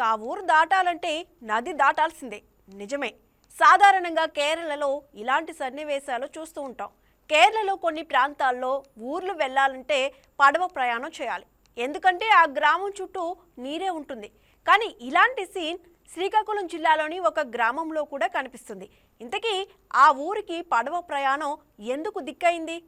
ఇక ఆ ఊరు దాటాలంటే నది దాటాల్సిందే. నిజమే. సాధారణంగా కేరళలో ఇలాంటి సన్నివేశాలు చూస్తూ ఉంటాం. కేరళలో కొన్ని ప్రాంతాల్లో ఊర్లు వెళ్ళాలంటే పడవ ప్రయాణం చేయాలి. ఎందుకంటే ఆ గ్రామం చుట్టూ నీరే ఉంటుంది. కానీ ఇలాంటి సీన్ శ్రీకాకుళం జిల్లాలోని ఒక గ్రామంలో కూడా కనిపిస్తుంది. ఇంతకీ ఆ ఊరికి పడవ ప్రయాణం ఎందుకు దిక్కైంది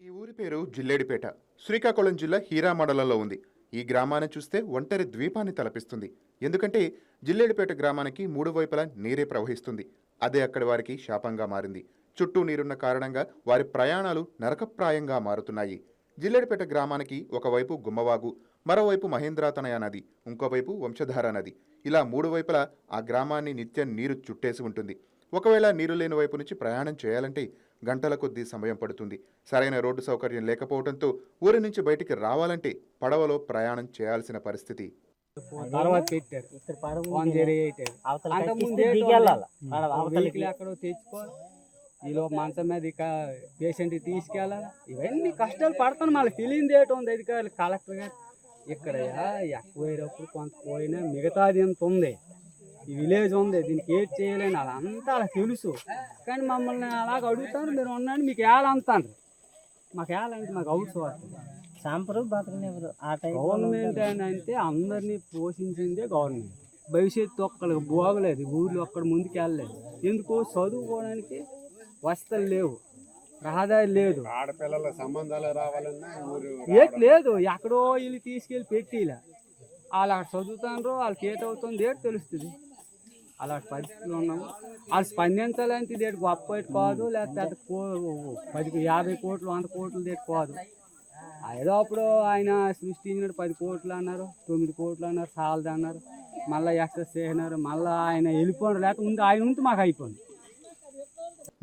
ఈ ఊరి పేరు జిల్లేడిపేట. శ్రీకాకుళం జిల్లా హీరా మండలంలో ఉంది. ఈ గ్రామాన్ని చూస్తే ఒంటరి ద్వీపాన్ని తలపిస్తుంది. ఎందుకంటే జిల్లేడిపేట గ్రామానికి మూడు వైపులా నీరే ప్రవహిస్తుంది. అదే అక్కడి వారికి శాపంగా మారింది. చుట్టూ నీరున్న కారణంగా వారి ప్రయాణాలు నరకప్రాయంగా మారుతున్నాయి. జిల్లేడిపేట గ్రామానికి ఒకవైపు గుమ్మవాగు మరోవైపు మహేంద్రాతనయ నది ఇంకోవైపు వంశధార నది. ఇలా మూడు వైపులా ఆ గ్రామాన్ని నిత్యం నీరు చుట్టేసి ఉంటుంది. ఒకవేళ నీరు లేని వైపు నుంచి ప్రయాణం చేయాలంటే గంటల కొద్దీ సమయం పడుతుంది. సరైన రోడ్డు సౌకర్యం లేకపోవడంతో ఊరి నుంచి బయటికి రావాలంటే పడవలో ప్రయాణం చేయాల్సిన పరిస్థితి. ఈలో మంచం మీద ఇక పేషెంట్ తీసుకెళ్ళాలి? ఇవన్నీ కష్టాలు పడతాను. మళ్ళీ తెలియదు ఏంటో ఉంది అధికారులు. కలెక్టర్ గారు ఇక్కడ ఎక్కువ కొంత పోయినా మిగతాది ఎంత ఉంది? ఈ విలేజ్ ఉంది దీనికి ఏది చేయలేని అదంతా అలా తెలుసు. కానీ మమ్మల్ని అలాగ అడుగుతారు మీరు ఉన్నాను మీకు ఏలంతాను మాకు ఏలంటే మాకు అవసరం చంపరు బతకనివ్వరు ఆ టైం గవర్నమెంట్ అని అంటే అందరినీ పోషించిందే గవర్నమెంట్. భవిష్యత్తు ఒక్కరికి బాగలేదు ఊర్లో ఒక్కడ ముందుకు వెళ్ళలేదు. ఎందుకు చదువుకోవడానికి వసతులు లేవు రహదారి లేదు. ఆడపిల్లల సంబంధాలు రావాలన్నా ఊరు ఏట్ లేదు ఎక్కడో వీళ్ళు తీసుకెళ్ళి పెట్టిలా. వాళ్ళు అక్కడ చదువుతాండ్రో వాళ్ళకి ఏట్ అవుతుంది ఏటి తెలుస్తుంది. అలాంటి పరిస్థితులు ఉన్నాము. ఆ స్పందించాలంటే దేటి గొప్ప పెట్టుకోదు కాదు లేకపోతే కో పది యాభై కోట్లు వంద కోట్లు దేటి కాదు. ఏదో అప్పుడు ఆయన సృష్టించినట్టు పది కోట్లు అన్నారు తొమ్మిది కోట్లు అన్నారు సాలది అన్నారు మళ్ళీ ఎక్సెస్ చేసినారు మళ్ళీ ఆయన వెళ్ళిపోయారు లేకపోతే ముందు ఆయన ఉంటే మాకు అయిపోయింది.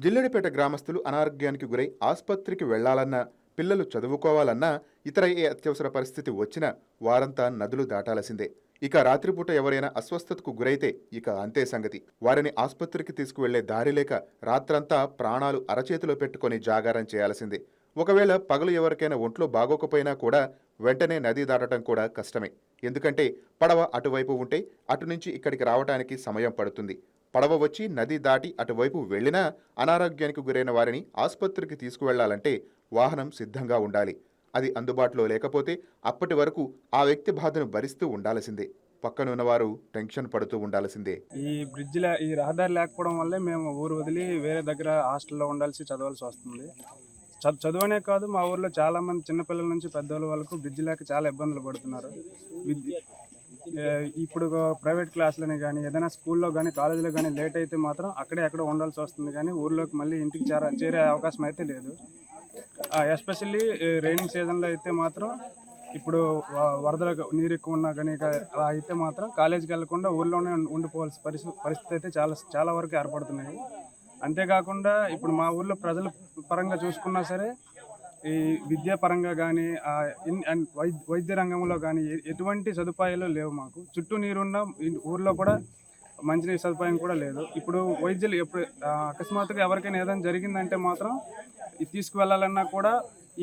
జిల్లెడిపేట గ్రామస్తులు అనారోగ్యానికి గురై ఆసుపత్రికి వెళ్ళాలన్నా పిల్లలు చదువుకోవాలన్నా ఇతర ఏ అత్యవసర పరిస్థితి వచ్చినా వారంతా నదులు దాటాల్సిందే. ఇక రాత్రిపూట ఎవరైనా అస్వస్థతకు గురైతే ఇక అంతే సంగతి. వారిని ఆసుపత్రికి తీసుకువెళ్ళే దారి లేక రాత్రంతా ప్రాణాలు అరచేతిలో పెట్టుకొని జాగారం చేయాల్సిందే. ఒకవేళ పగలు ఎవరికైనా ఒంట్లో బాగోకపోయినా కూడా వెంటనే నది దాటడం కూడా కష్టమే. ఎందుకంటే పడవ అటువైపు ఉంటే అటు నుంచి ఇక్కడికి రావటానికి సమయం పడుతుంది. పడవ వచ్చి నది దాటి అటువైపు వెళ్ళినా అనారోగ్యానికి గురైన వారిని ఆసుపత్రికి తీసుకువెళ్ళాలంటే వాహనం సిద్ధంగా ఉండాలి. అది అందుబాటులో లేకపోతే అప్పటి వరకు ఆ వ్యక్తి బాధను భరిస్తూ ఉండాల్సిందే. పక్కనున్నవారు టెన్షన్ పడుతూ ఉండాల్సిందే. ఈ బ్రిడ్జ్ ఈ రహదారి లేకపోవడం వల్లే మేము ఊరు వదిలి వేరే దగ్గర హాస్టల్లో ఉండాల్సి చదవాల్సి వస్తుంది. చదువునే కాదు మా ఊర్లో చాలా మంది చిన్నపిల్లల నుంచి పెద్దవాళ్ళ వరకు బ్రిడ్జ్ లేక చాలా ఇబ్బందులు పడుతున్నారు. విద్య ఇప్పుడు ప్రైవేట్ క్లాసులని కానీ ఏదైనా స్కూల్లో కానీ కాలేజీలో కానీ లేట్ అయితే మాత్రం అక్కడే ఎక్కడ ఉండాల్సి వస్తుంది కానీ ఊర్లోకి మళ్ళీ ఇంటికి చేర చేరే అవకాశం అయితే లేదు. ఎస్పెషల్లీ రైనింగ్ సీజన్లో అయితే మాత్రం ఇప్పుడు వ- వరదలకు నీరు ఎక్కువ ఉన్నా కానీ అలా అయితే మాత్రం కాలేజీకి వెళ్ళకుండా ఊర్లోనే ఉండిపోవాల్సిన పరిస్థితి పరిస్థితి అయితే చాలా చాలా వరకు ఏర్పడుతున్నాయి. అంతేకాకుండా ఇప్పుడు మా ఊర్లో ప్రజల పరంగా చూసుకున్నా సరే ఈ విద్యా పరంగా కానీ వైద్య వైద్య రంగంలో కానీ ఎటువంటి సదుపాయాలు లేవు మాకు. చుట్టూ నీరున్న ఊర్లో కూడా మంచినీరు సదుపాయం కూడా లేదు. ఇప్పుడు వైద్యులు ఎప్పుడు అకస్మాత్తుగా ఎవరికైనా ఏదైనా జరిగిందంటే మాత్రం ఇది తీసుకువెళ్ళాలన్నా కూడా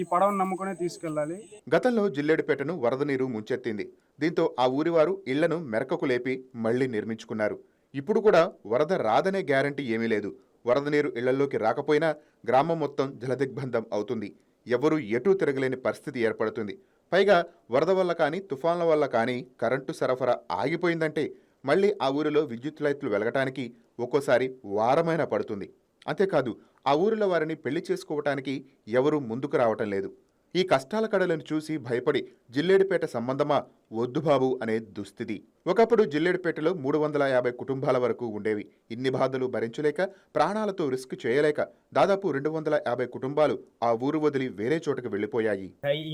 ఈ పడవను నమ్ముకునే తీసుకెళ్ళాలి. గతంలో జిల్లేడుపేటను వరద నీరు ముంచెత్తింది. దీంతో ఆ ఊరి వారు ఇళ్ళను మెరకకు లేపి మళ్ళీ నిర్మించుకున్నారు. ఇప్పుడు కూడా వరద రాదనే గ్యారంటీ ఏమీ లేదు. వరద నీరు ఇళ్ళలోకి రాకపోయినా గ్రామం మొత్తం జలదిగ్బంధం అవుతుంది. ఎవరూ ఎటూ తిరగలేని పరిస్థితి ఏర్పడుతుంది. పైగా వరద వల్ల కానీ తుఫాన్ల వల్ల కానీ కరెంటు సరఫరా ఆగిపోయిందంటే మళ్ళీ ఆ ఊరిలో విద్యుత్ లైట్లు వెలగటానికి ఒక్కోసారి వారమైనా పడుతుంది. అంతేకాదు ఆ ఊరిలో వారిని పెళ్ళి చేసుకోవటానికి ఎవరూ ముందుకు రావటం లేదు. ఈ కష్టాల కడలను చూసి భయపడి జిల్లేడిపేట సంబంధమా? వద్దు బాబు అనే దుస్థితి. ఒకప్పుడు జిల్లేడుపేటలో మూడు వందల యాభై కుటుంబాల వరకు ఉండేవి. ఇన్ని బాధలు భరించలేక ప్రాణాలతో రిస్క్ చేయలేక దాదాపు రెండు వందల యాభై కుటుంబాలు ఆ ఊరు వదిలి వేరే చోటకు వెళ్ళిపోయాయి.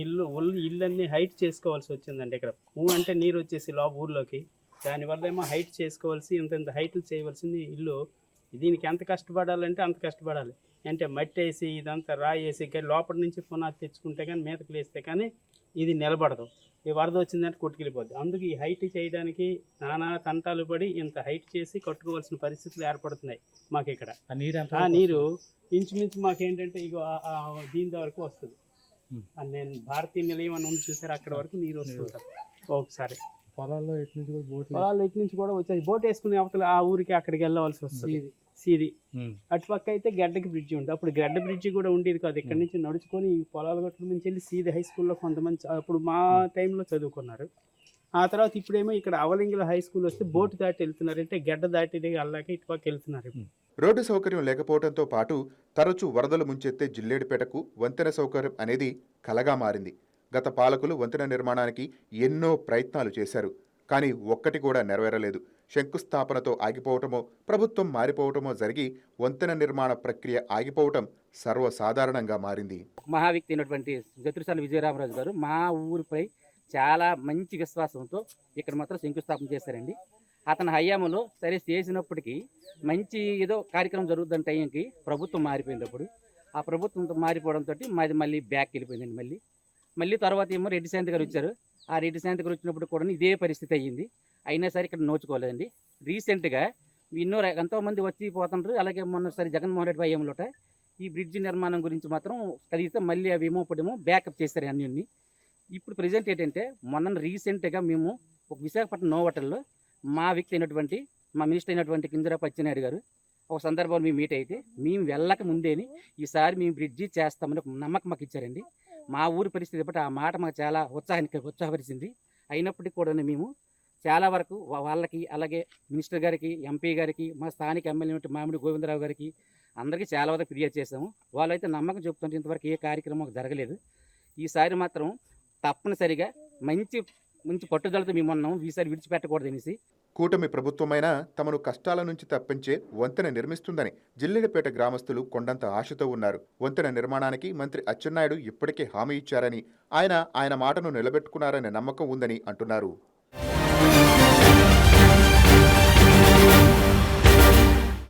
ఇల్లు ఇల్లన్నీ హైట్ చేసుకోవాల్సి వచ్చిందండి ఇక్కడ. ఊ అంటే నీరు వచ్చేసి లోప ఊర్లోకి. దానివల్ల ఏమో హైట్ చేసుకోవాల్సి ఇంత ఇంత హైట్లు చేయవలసింది ఇల్లు దీనికి ఎంత కష్టపడాలంటే అంత కష్టపడాలి. అంటే మట్టి వేసి ఇదంతా రాయి వేసి లోపల నుంచి పునాది తెచ్చుకుంటే కానీ మీదకి లేస్తే కానీ ఇది నిలబడదు. ఈ వరద వచ్చిందంటే కొట్టుకెళ్ళిపోద్ది. అందుకు ఈ హైట్ చేయడానికి నానా తంటాలు పడి ఇంత హైట్ చేసి కట్టుకోవాల్సిన పరిస్థితులు ఏర్పడుతున్నాయి మాకు ఇక్కడ. ఆ నీరు ఆ నీరు ఇంచుమించు మాకు ఏంటంటే ఇగో దీని వరకు వస్తుంది. నేను భారతీయ నిలయం అని ఉంది చూసారు? అక్కడ వరకు నీరు వస్తుంది ఒకసారి. పొలాల్లో ఎటు నుంచి కూడా బోట్లు పొలాలు ఇటు నుంచి కూడా వచ్చేది బోట్ వేసుకునే అవతల ఆ ఊరికి అక్కడికి వెళ్ళవలసి వస్తుంది. సీది. అటుపక్క అయితే గడ్డకి బ్రిడ్జి ఉంది. అప్పుడు గడ్డ బ్రిడ్జి కూడా ఉండేది కాదు. ఇక్కడ నుంచి నడుచుకొని ఈ పొలాల గట్ల నుంచి వెళ్ళి సీది హై స్కూల్లో కొంతమంది అప్పుడు మా టైంలో చదువుకున్నారు. ఆ తర్వాత ఇప్పుడేమో ఇక్కడ అవలింగిలో హై స్కూల్ వస్తే బోట్ దాటి వెళ్తున్నారు. అంటే గడ్డ దాటి అల్లాక ఇటుపక్క వెళ్తున్నారు. ఇప్పుడు. రోడ్డు సౌకర్యం లేకపోవడంతో పాటు తరచూ వరదలు ముంచెత్తే జిల్లేడుపేటకు వంతెన సౌకర్యం అనేది కలగా మారింది. గత పాలకులు వంతెన నిర్మాణానికి ఎన్నో ప్రయత్నాలు చేశారు. కానీ ఒక్కటి కూడా నెరవేరలేదు. శంకుస్థాపనతో ఆగిపోవటమో ప్రభుత్వం మారిపోవటమో జరిగి వంతెన నిర్మాణ ప్రక్రియ ఆగిపోవటం సర్వసాధారణంగా మారింది. మహావ్యక్తి అయినటువంటి గతురుసాల విజయరామరాజు గారు మా ఊరిపై చాలా మంచి విశ్వాసంతో ఇక్కడ మాత్రం శంకుస్థాపన చేశారండి. అతని హయాంలో సరే చేసినప్పటికీ మంచి ఏదో కార్యక్రమం జరుగుతున్న టైంకి ప్రభుత్వం మారిపోయినప్పుడు ఆ ప్రభుత్వంతో మారిపోవడంతో మాది మళ్ళీ బ్యాక్ వెళ్ళిపోయిందండి మళ్ళీ. మళ్ళీ తర్వాత ఏమో రెడ్డి శాంతి గారు వచ్చారు. ఆ రెడ్డి శాంతి గారు వచ్చినప్పుడు కూడా ఇదే పరిస్థితి అయ్యింది. అయినా సరే ఇక్కడ నోచుకోలేదండి. రీసెంట్గా ఎన్నో ఎంతోమంది వచ్చి పోతుంటారు అలాగే మొన్నసారి జగన్మోహన్ రెడ్డి హయాంలోట ఈ బ్రిడ్జి నిర్మాణం గురించి మాత్రం కలిగితే మళ్ళీ అవి ఏమో ఇప్పుడేమో బ్యాకప్ చేస్తారు అన్ని. ఇప్పుడు ప్రజెంట్ ఏంటంటే మొన్న రీసెంట్గా మేము ఒక విశాఖపట్నం నోవటల్లో మా వ్యక్తి అయినటువంటి మా మినిస్టర్ అయినటువంటి కింజరాపు అచ్చెన్నాయుడు గారు ఒక సందర్భంలో మేము మీట్ అయితే మేము వెళ్ళక ముందేని ఈసారి మేము బ్రిడ్జి చేస్తామని ఒక నమ్మకం మాకు ఇచ్చారండి. మా ఊరి పరిస్థితి బట్టి ఆ మాట మాకు చాలా ఉత్సాహానికి ఉత్సాహపరిచింది. అయినప్పటికీ కూడా మేము చాలా వరకు వాళ్ళకి అలాగే మినిస్టర్ గారికి ఎంపీ గారికి మా స్థానిక ఎమ్మెల్యే మామిడి గోవిందరావు గారికి అందరికీ చాలా వరకు ఫిర్యాదు చేసాము వాళ్ళైతే నమ్మకం చెప్తుంటే ఇంతవరకు ఏ కార్యక్రమం జరగలేదు. ఈసారి మాత్రం తప్పనిసరిగా మంచి మంచి పట్టుదలతో మేము ఉన్నాము. ఈసారి విడిచిపెట్టకూడదు అనేసి కూటమి ప్రభుత్వమైనా తమను కష్టాల నుంచి తప్పించే వంతెన నిర్మిస్తుందని జిల్లెడపేట గ్రామస్తులు కొండంత ఆశతో ఉన్నారు. వంతెన నిర్మాణానికి మంత్రి అచ్చెన్నాయుడు ఇప్పటికే హామీ ఇచ్చారని ఆయన ఆయన మాటను నిలబెట్టుకున్నారనే నమ్మకం ఉందని అంటున్నారు.